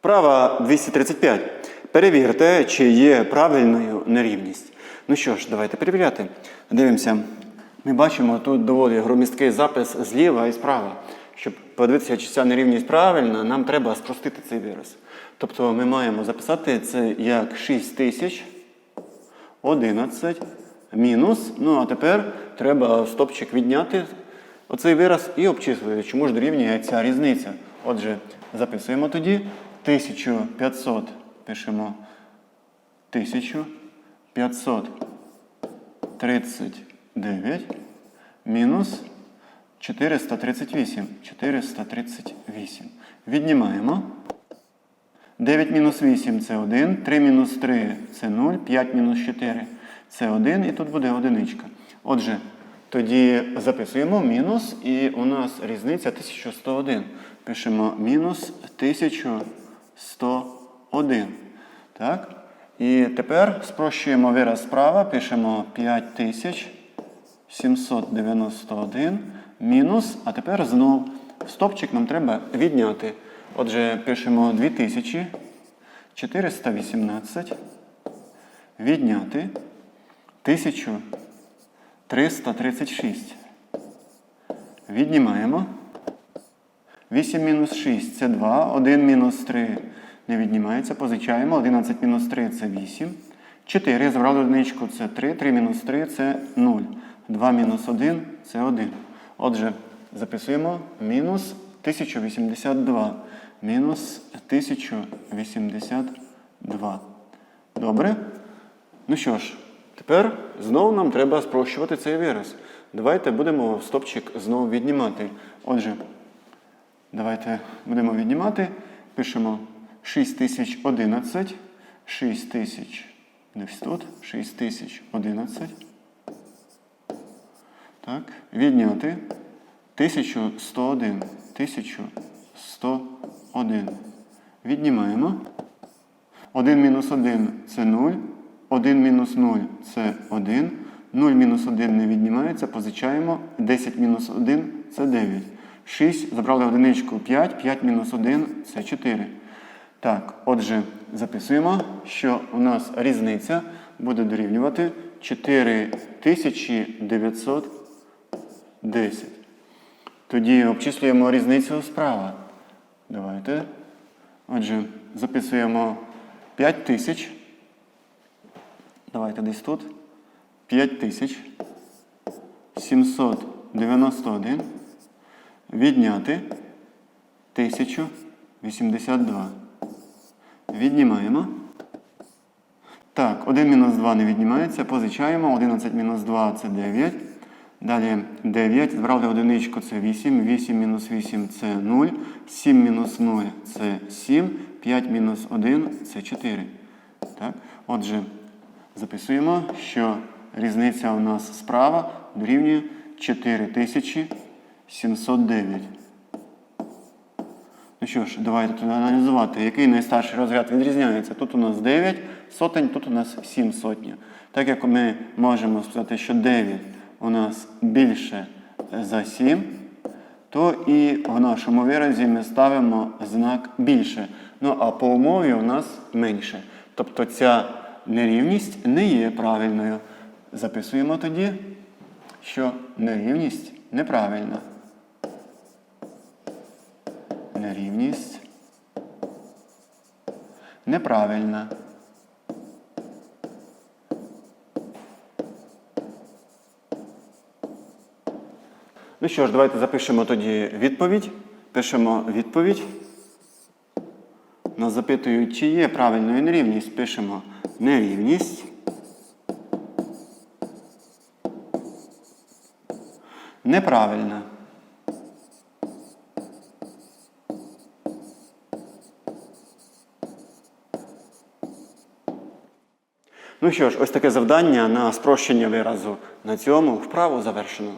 Вправа 235. Перевірте, чи є правильною нерівність. Ну що ж, давайте перевіряти. Дивимося. Ми бачимо тут доволі громісткий запис зліва і справа. Щоб подивитися, чи ця нерівність правильна, нам треба спростити цей вираз. Тобто ми маємо записати це як 6011 мінус. Ну а тепер треба стопчик відняти оцей вираз і обчислити, чому ж дорівнює ця різниця. Отже, записуємо тоді 1500, пишемо 1539 мінус 438. 438. Віднімаємо. 9 мінус 8 це 1, 3 мінус 3 це 0, 5 мінус 4 це 1, і тут буде одиничка. Отже, тоді записуємо мінус, і у нас різниця 1101. Пишемо мінус 1101. Так? І тепер спрощуємо вираз справа, пишемо 5791 мінус, а тепер знов стопчик нам треба відняти. Отже, пишемо 2418 відняти 1336. Віднімаємо. 8 мінус 6 це 2, 1 мінус 3 не віднімається, позичаємо. 11 мінус 3 це 8. 4 забрали одиничку це 3, 3 мінус 3 це 0. 2 мінус 1 це 1. Отже, записуємо мінус 1082. Мінус 1082. Добре? Ну що ж, тепер знову нам треба спрощувати цей вираз. Давайте будемо стопчик знову віднімати. Отже, давайте будемо віднімати. Пишемо 6011. 6000. Десь тут. 6011. Так, відняти 1101. 1101. Віднімаємо. 1 мінус 1 це 0. 1 мінус 0 це 1. 0 мінус 1 не віднімається, позичаємо. 10 мінус 1 це 9. 6. Забрали одиничку 5. 5 мінус 1 це 4. Так, отже, записуємо, що у нас різниця буде дорівнювати 4910. Тоді обчислюємо різницю справа. Давайте. Отже, записуємо 5000. Давайте десь тут. 5791. Відняти 1082. Віднімаємо. Так, 1 мінус 2 не віднімається. Позичаємо. 11 мінус 2 це 9. Далі 9. Збрали одиничку це 8. 8 мінус 8 це 0. 7 мінус 0 це 7. 5 мінус 1 це 4. Так? Отже, записуємо, що різниця у нас справа дорівнює 4709. Ну що ж, давайте тут аналізувати, який найстарший розряд відрізняється. Тут у нас 9 сотень, тут у нас 7 сотня. Так як ми можемо сказати, що 9 у нас більше за 7, то і в нашому виразі ми ставимо знак більше. Ну а по умові у нас менше. Тобто ця нерівність не є правильною. Записуємо тоді, що нерівність неправильна. Нерівність неправильна. Ну що ж, давайте запишемо тоді відповідь. Пишемо відповідь. Нас запитують, чи є правильною нерівність. Пишемо нерівність. Неправильна. Ну що ж, ось таке завдання на спрощення виразу. На цьому вправу завершено.